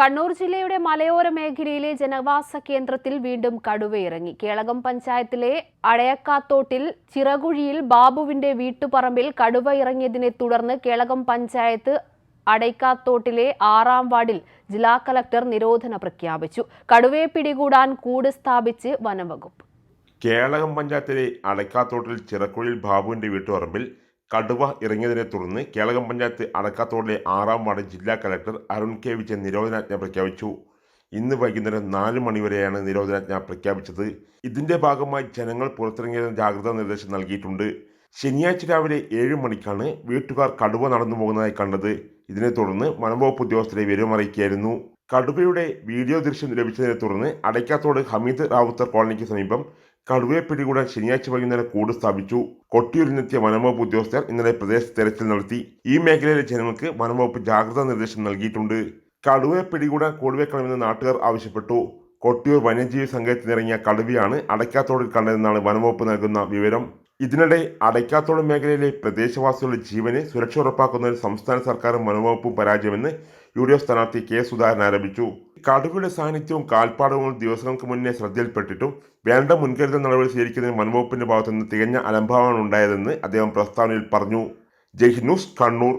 കണ്ണൂർ ജില്ലയുടെ മലയോര മേഖലയിലെ ജനവാസ കേന്ദ്രത്തിൽ വീണ്ടും കടുവയിറങ്ങി. കേളകം പഞ്ചായത്തിലെ അടയക്കാത്തോട്ടിൽ ചിറകുഴിയിൽ ബാബുവിന്റെ വീട്ടുപറമ്പിൽ കടുവ ഇറങ്ങിയതിനെ തുടർന്ന് കേളകം പഞ്ചായത്ത് അടയ്ക്കാത്തോട്ടിലെ ആറാം വാർഡിൽ ജില്ലാ കലക്ടർ നിരോധന പ്രഖ്യാപിച്ചു. കടുവയെ പിടികൂടാൻ കൂട് സ്ഥാപിച്ച് വനംവകുപ്പ്. കേളകം പഞ്ചായത്തിലെ അടയ്ക്കാത്തോട്ടിൽ ചിറക്കുഴിയിൽ ബാബുവിന്റെ വീട്ടുപറമ്പിൽ കടുവ ഇറങ്ങിയതിനെ തുടർന്ന് കേളകം പഞ്ചായത്ത് അടക്കാത്തോടിലെ ആറാം വാർഡ് ജില്ലാ കലക്ടർ അരുൺ കെ വിജയൻ നിരോധനാജ്ഞ പ്രഖ്യാപിച്ചു. ഇന്ന് വൈകുന്നേരം നാല് മണിവരെയാണ് നിരോധനാജ്ഞ പ്രഖ്യാപിച്ചത്. ഇതിന്റെ ഭാഗമായി ജനങ്ങൾ പുറത്തിറങ്ങിയതിന് ജാഗ്രതാ നിർദ്ദേശം നൽകിയിട്ടുണ്ട്. ശനിയാഴ്ച രാവിലെ ഏഴ് മണിക്കാണ് വീട്ടുകാർ കടുവ നടന്നു പോകുന്നതായി കണ്ടത്. ഇതിനെ തുടർന്ന് വനംവകുപ്പ് ഉദ്യോഗസ്ഥരെ വിവരമറിയിക്കുകയായിരുന്നു. കടുവയുടെ വീഡിയോ ദൃശ്യം ലഭിച്ചതിനെ തുടർന്ന് അടയ്ക്കാത്തോട് ഹമീദ് റാവുത്തർ കോളനിക്ക് സമീപം കടുവയെ കൂടെ ശനിയാഴ്ച വൈകുന്നേരം കൂട് സ്ഥാപിച്ചു. കൊട്ടിയൂരിനെത്തിയ വനംവകുപ്പ് ഉദ്യോഗസ്ഥർ ഇന്നലെ പ്രദേശത്ത് തെരച്ചിൽ നടത്തി. ഈ മേഖലയിലെ ജനങ്ങൾക്ക് വനംവകുപ്പ് ജാഗ്രതാ നിർദ്ദേശം നൽകിയിട്ടുണ്ട്. കടുവയെ പിടികൂടാൻ കൂടുവെക്കണമെന്ന് നാട്ടുകാർ ആവശ്യപ്പെട്ടു. കൊട്ടിയൂർ വന്യജീവി സംഘത്തിനിറങ്ങിയ കടുവയാണ് അടയ്ക്കാത്തോടിൽ കണ്ടതെന്നാണ് വനംവകുപ്പ് നൽകുന്ന വിവരം. ഇതിനിടെ അടയ്ക്കാത്തോട് മേഖലയിലെ പ്രദേശവാസികളുടെ ജീവന് സുരക്ഷ ഉറപ്പാക്കുന്നതിൽ സംസ്ഥാന സർക്കാരും വനംവകുപ്പും പരാജയമെന്ന് യു ഡി എഫ് സ്ഥാനാർത്ഥി കെ സുധാകരൻ ആരംഭിച്ചു. കടുവയുടെ സാന്നിധ്യവും കാൽപ്പാടവും ദിവസങ്ങൾക്ക് മുന്നേ ശ്രദ്ധയിൽപ്പെട്ടിട്ടും വേണ്ട മുൻകരുതൽ നടപടി സ്വീകരിക്കുന്നതിന് വനംവകുപ്പിന്റെ ഭാഗത്തുനിന്ന് തികഞ്ഞ അലംഭാവമാണ് ഉണ്ടായതെന്ന് അദ്ദേഹം പ്രസ്താവനയിൽ പറഞ്ഞു. ജയ്ഹിദ് കണ്ണൂർ.